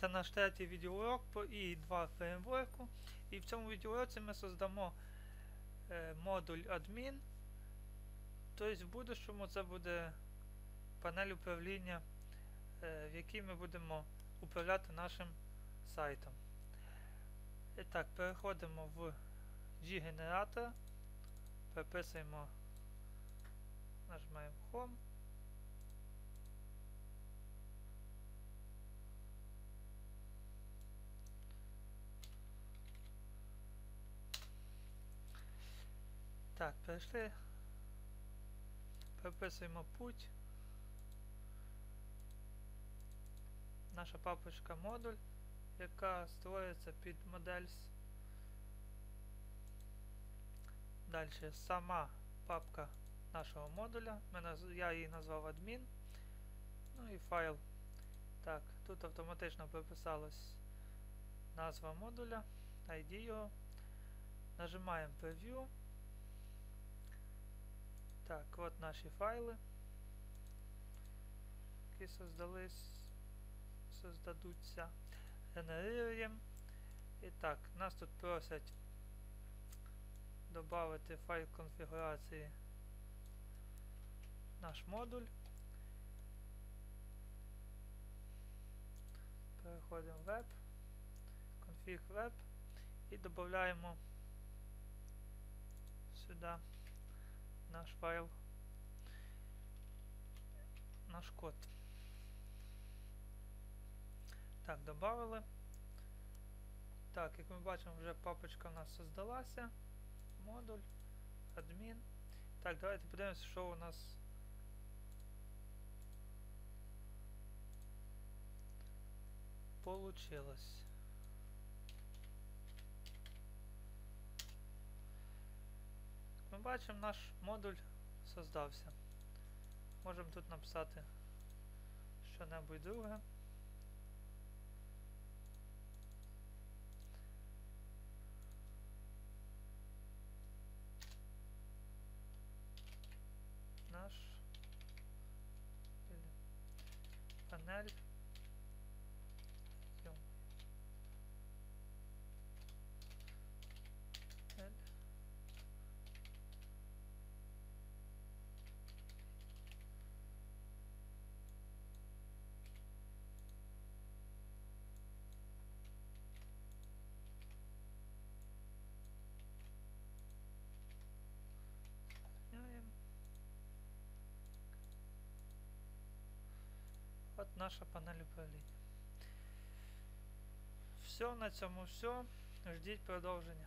Це наш третій відеоурок по i2 фреймворку. І в цьому відеоуроці ми создамо е, модуль admin. Тобто в будущому це буде панель управління, е, в якій ми будемо управляти нашим сайтом. І так, переходимо в G-генератор, переписуємо, нажимаємо Home. Так, перейшли. Прописуємо путь. Наша папочка модуль, яка створюється під модель. Далі сама папка нашого модуля. Я її назвав адмін. Ну і файл. Так, тут автоматично прописалась назва модуля, ID його. Нажимаємо Preview. Так, от наші файли, які создались, создадуться. Генеруємо. І так, нас тут просять додати файл конфігурації наш модуль. Переходимо в Web, config Web і додаємо сюди наш файл, наш код. Так, додали. Так, як ми бачимо, вже папочка у нас создалася. Модуль, адмін. Так, давайте подивимося, що у нас. Получилось. Бачимо, наш модуль создався. Можемо тут написати що-небудь друге. Наш панель. Ё. Панель. Міняємо. От наша панель управління. Все, на цьому все. Ждіть продовження.